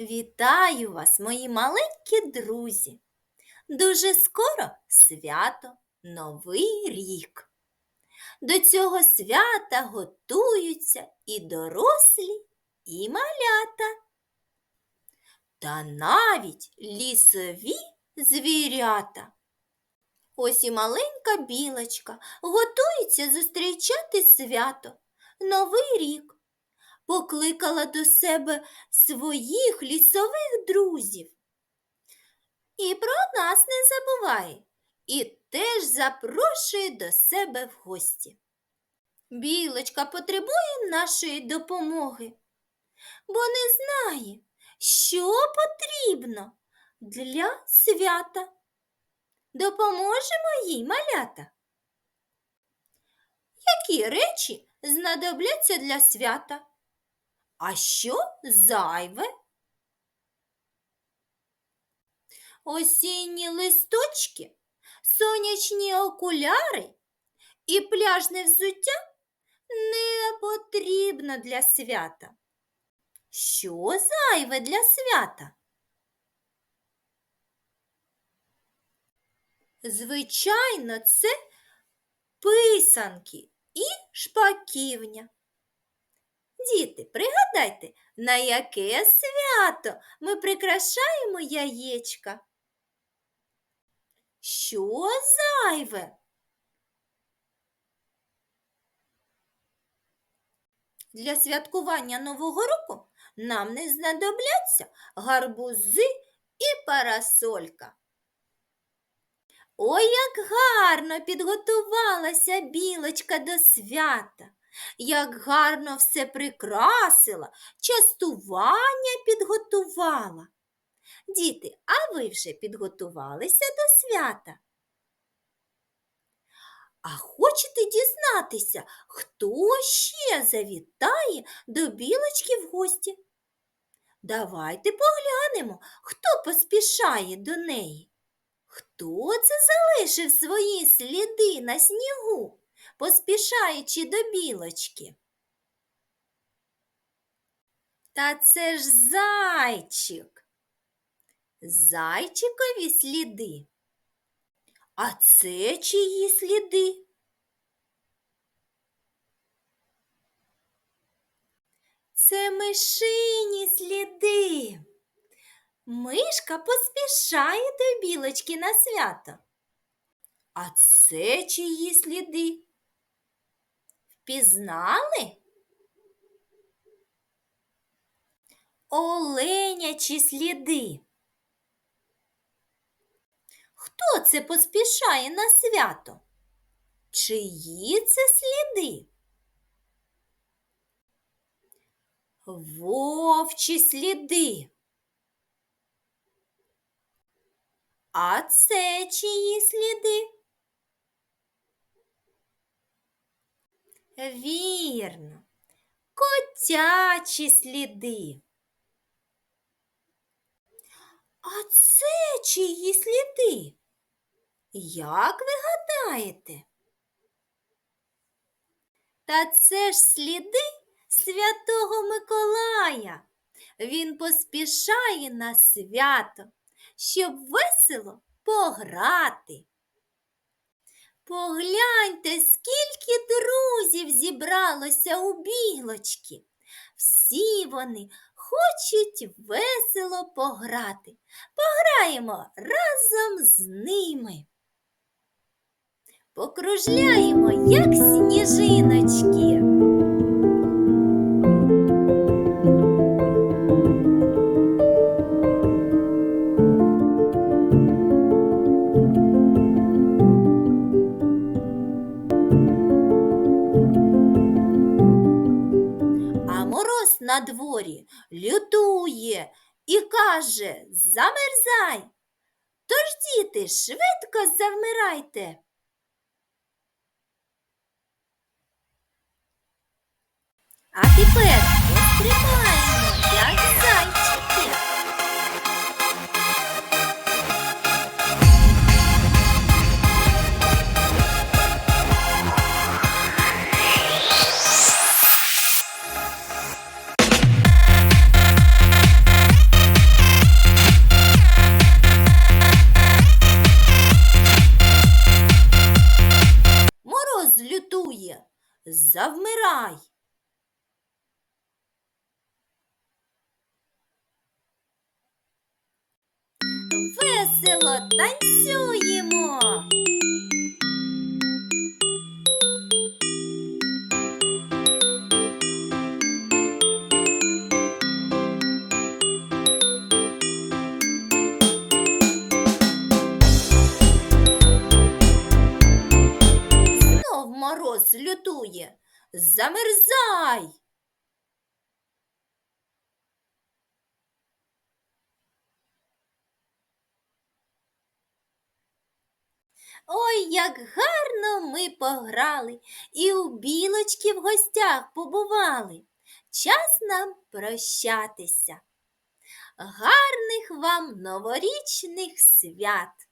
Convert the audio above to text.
Вітаю вас, мої маленькі друзі! Дуже скоро свято Новий рік. До цього свята готуються і дорослі, і малята. Та навіть лісові звірята. Ось і маленька білочка готується зустрічати свято, Новий рік покликала до себе своїх лісових друзів. І про нас не забуває, і теж запрошує до себе в гості. Білочка потребує нашої допомоги, бо не знає, що потрібно для свята. Допоможемо їй малята. Які речі знадобляться для свята? А що зайве? Осінні листочки, сонячні окуляри і пляжне взуття не потрібно для свята. Що зайве для свята? Звичайно, це писанки і шпаківня. Діти, пригадайте, на яке свято ми прикрашаємо яєчка? Що зайве? Для святкування Нового року нам не знадобляться гарбузи і парасолька. Ой, як гарно підготувалася білочка до свята як гарно все прикрасила, частування підготувала. Діти, а ви вже підготувалися до свята? А хочете дізнатися, хто ще завітає до білочки в гості? Давайте поглянемо, хто поспішає до неї. Хто це залишив свої сліди на снігу? Поспішаючи до білочки. Та це ж зайчик. Зайчикові сліди. А це чиї сліди? Це мишині сліди. Мишка поспішає до білочки на свято. А це чиї сліди? Пізнали? Оленячі сліди. Хто це поспішає на свято? Чиї це сліди? Вовчі сліди. А це чиї сліди? Вірно, котячі сліди. А це чиї сліди? Як ви гадаєте? Та це ж сліди святого Миколая. Він поспішає на свято, щоб весело пограти. Погляньте, скільки друзів зібралося у білочки. Всі вони хочуть весело пограти. Пограємо разом з ними. Покружляємо, як сніжиночки. На дворі лютує і каже Замерзай. Тож, діти, швидко завмирайте. А тепер пострибаємо, завмирай. Весело танцюємо. Замерзай. Ой, як гарно ми пограли і у білочки в гостях побували. Час нам прощатися. Гарних вам новорічних свят!